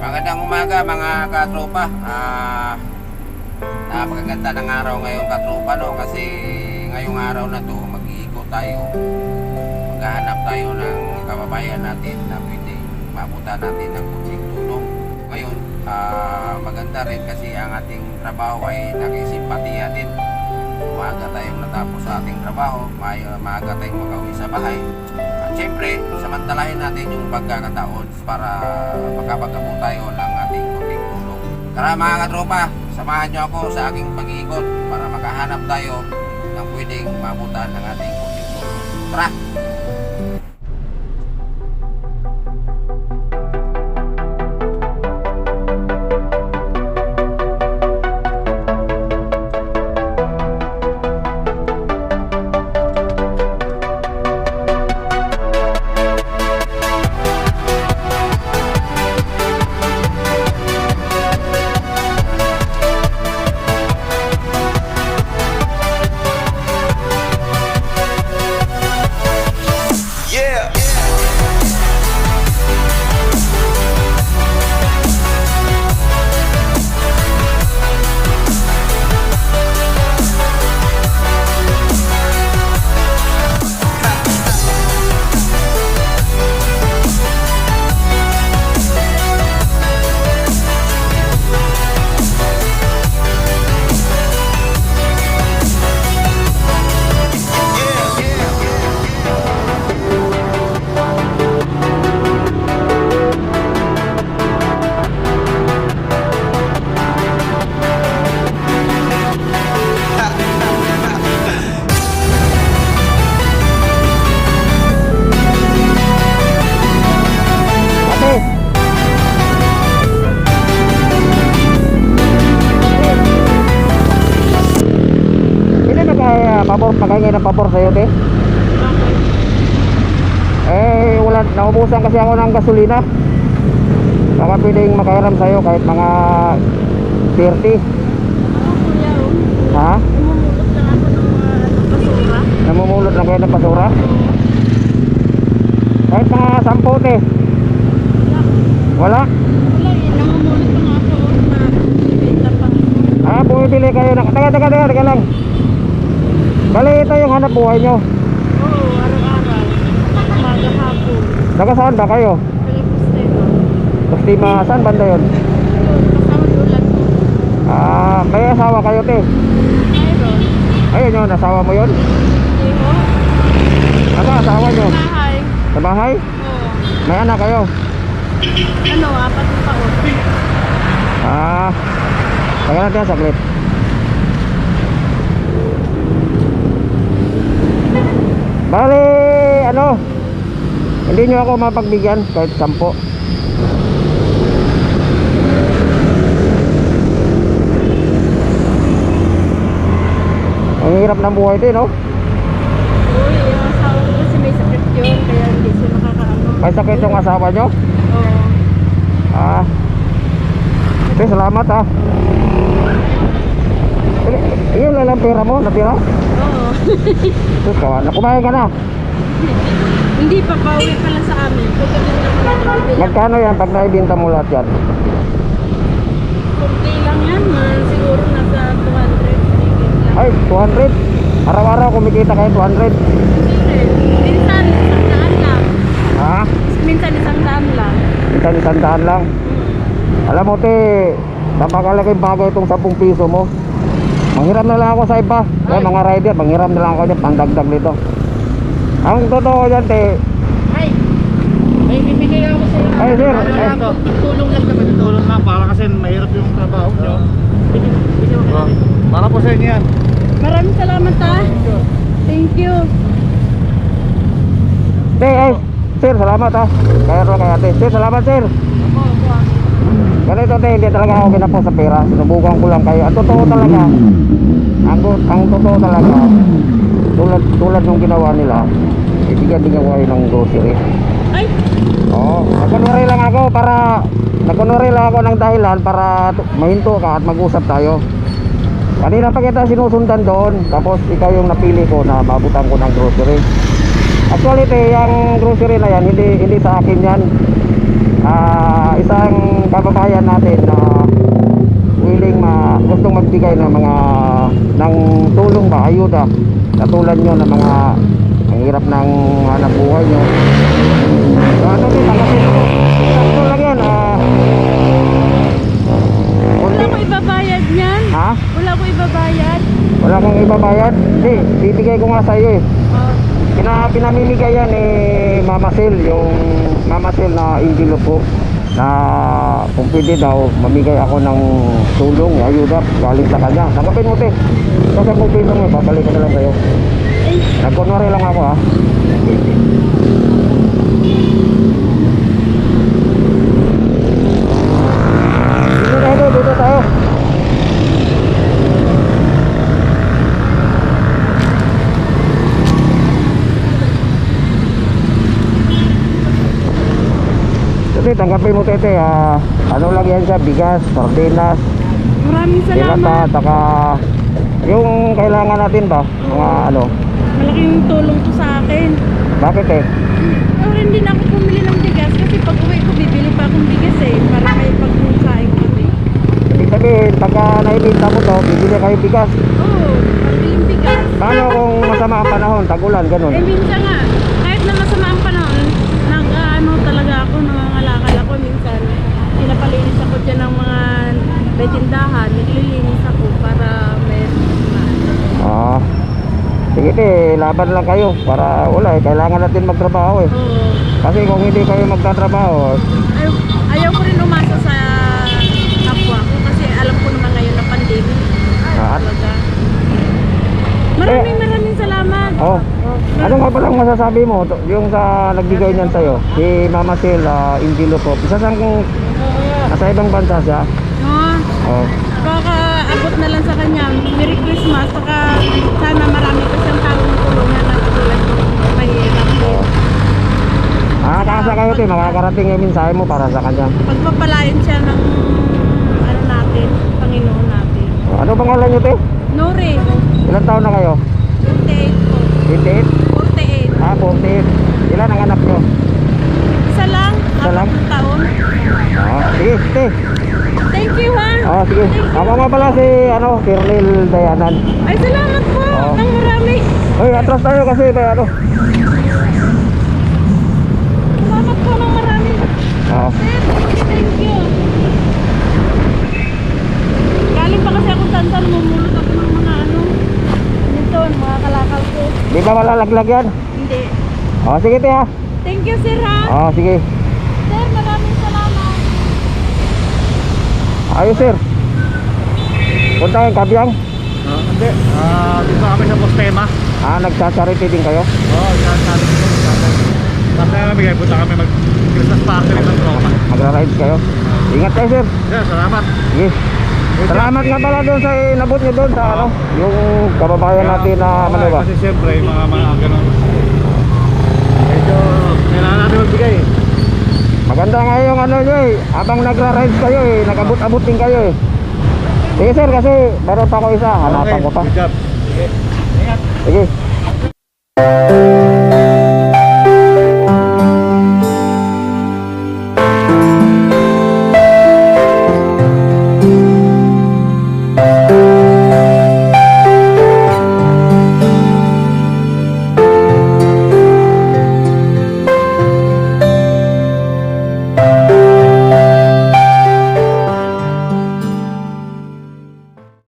Magandang umaga mga katropa. Ah, napakaganda ng araw ngayon katropa no kasi ngayong araw na to mag-iikot tayo. Maghahanap tayo ng kababayan natin na pwedeng mabuta natin ng kunting tulong. Ngayon, ah, maganda rin kasi ang ating trabaho ay nakisimpatiya din. Maaga tayong natapos sa ating trabaho, may, maaga tayong makauwi sa bahay. At syempre, samantalahin natin yung pagkakataon para makapagabot tayo ng ating kunting tulong. Tara mga katropa, samahan nyo ako sa aking pag-iikot para makahanap tayo ng pwedeng mabutan ng ating kunting tulong. Tara! Naubusan kasi ako ng gasolina. Baka pwedeng makahiram sa'yo kahit mga 30. Ha? Namumulot lang kayo ng basura? Kahit mga 10, te. Wala? Ah, bumibili kayo ng... Taga, taga, taga, taga lang. Bali, ito yung hanap buhay nyo. Taga saan ba kayo? Kustima, saan banda yun? Ah, may asawa kayo, te. Ayun yun, asawa mo yun? Ano asawa nyo? Sa bahay? May anak kayo? Ano, apat na taon. Ah, taga natin saglit. Bali, ano? Hindi nyo ako mapagbigyan kahit sampo. Ang hirap ng buhay din, no? Uy, yung asawa ko kasi may sakit yun, kaya hindi siya nakakaano. May sakit yung asawa nyo? Oo. Ah. Okay, salamat ah. Eh, Iyon lang lang pera mo, natira? Oo. Kawan. Kumain ka na. Hindi pa, pauwi pala sa amin. Pagkalit lang naman ang bibili. Magkano yan pag naibinta mo lahat yan? Kunti lang yan, man. Siguro nasa 200. higit lang. Ay, 200. Araw-araw kumikita kayo 200. Hindi rin. Minsan, isang daan lang. Ha? Minsan, isang daan lang. Minsan isang daan lang. Hmm. Alam mo, te, napakalaking bagay itong 10 piso mo. Manghiram na lang ako sa iba. Kaya mga rider, manghiram na lang ako dyan, pandagdag nito. Ang totoo dyan, te, Ay! May bibigay ako sa iyo. Ay, sir. Ano Ay. lang, tulong lang naman. Tulong lang para kasi mahirap yung trabaho nyo. Bigyan bigyan mo Oh, para po sa inyo yan. Maraming salamat ha. Thank you. te, ay, sir, salamat ha. Kaya ro kaya, te. Sir, salamat, sir. Ako, ako ah. Ganito, te, hindi talaga ako ginapos sa pera. Sinubukan ko lang kayo. Ang totoo talaga, ang, ang totoo talaga, tulad, tulad nung ginawa nila, ibigyan din ako kayo ng grocery. Ay! Oo, nagkunwari lang ako para nagkunwari lang ako ng dahilan para mahinto ka at mag-usap tayo. Kanina pa kita sinusundan doon, tapos ikaw yung napili ko na mabutan ko ng grocery. Actually, te, yung grocery na yan, hindi, hindi sa akin yan. Ah, natin na willing ma gustong magbigay ng mga ng tulong ba ayuda katulad nyo ng mga ang hirap ng hanap buhay nyo. So, ano din mo ano lang yan ah. Wala ko ibabayad niyan. ha? Wala ko ibabayad. wala kang ibabayad? Hindi bibigay ko nga sa iyo eh. Oh, Pina, pinamimigay yan ni Mama Sil, yung Mama Sil na envelope po na kung pwede daw, mamigay ako ng tulong, ayuda, galing sa kanya. Tanggapin mo, te. Kasi kung pwede mo, babalik ko na lang sa'yo. ay, Nagkunwari lang ako, ha. Dito tayo, dito tayo. Kasi tanggapin mo tete, ah, ano lang yan siya, bigas, sardinas, maraming dilata, salamat. taka yung kailangan natin ba, mga ano, Malaking tulong to sa akin. bakit eh? Pero hindi na ako bumili ng bigas kasi pag uwi ko bibili pa akong bigas eh para may pagkukain kami. Ibig sabihin, pagka naibinta mo to, bibili kayo bigas. Oo, mabiling bigas. Paano kung masama ang panahon, tag-ulan, ganun? Eh minsan nga, kahit na masama ang panahon, nag ano talaga ako, nangangalakal ako minsan. Pinapalinis ako dyan ng mga may tindahan, naglilinis ako para may Ah, sige te, laban lang kayo para wala eh, kailangan natin magtrabaho eh. Oo. Kasi kung hindi kayo magtatrabaho, Ayaw, ayaw ko rin umasa sa kapwa ko kasi alam ko naman ngayon na pandemic. Ah. Talaga. Maraming maraming salamat. oh, ano nga palang masasabi mo to- yung sa nagbigay niyan sa'yo? Si Mama Sil, uh, Indilo po. Isa sang nasa ibang bansa siya. No, Oh, abot na lang sa kanya. Merry Christmas. Saka sana marami pa siyang taong tulungan na tulad ko mahirap din. ah, kasa kayo te, makakarating yung mensahe mo para sa kanya. Pagpapalain siya ng ano natin, Panginoon natin. Ano pangalan niyo te? Nori, Ilang taon na kayo? 28 po. 28? 48. Ah, 48. Ilan ang anak niyo? Isa lang, Isa lang? apat taon. Ah, sige, te. Thank you ha. Oh, sige. Ako nga pala si, ano, Kirlil Dayanan. Ay, salamat po. Oo. Nang marami. Hoy, atras tayo kasi, may ano. Salamat po ng marami. Oh. Sir, thank you. Galing pa kasi ako tantan, mumulot ako ng mga ano. Nito, mga kalakal ko. Di ba malalaglag yan? Hindi. Oh, sige, te, ha. Thank you, sir ha. Oh, sige. Sir, maraming salamat. Ayos, sir. Punta kayong kabyang. Ah, hindi. Ah, dito kami sa Postema. Ah, nagsasariti din kayo. Oo, oh, ko. Tapos na kami kaya punta kami mag Christmas party rin ng tropa. Magra-rides kayo. Ingat kayo, sir. Yeah, salamat. Sige. Salamat nga pala doon sa inabot nyo doon sa ano, yung kababayan natin na ano ba. Kasi siyempre, yung mga mga ganun. Medyo kailangan natin magbigay. eh. Maganda nga yung ano nyo eh. Habang nagra-rides kayo eh, nagabot-abot din kayo eh. Sige sir, kasi meron pa ako isa. Hanapan ko pa. Good job. Sige. Ingat. Sige.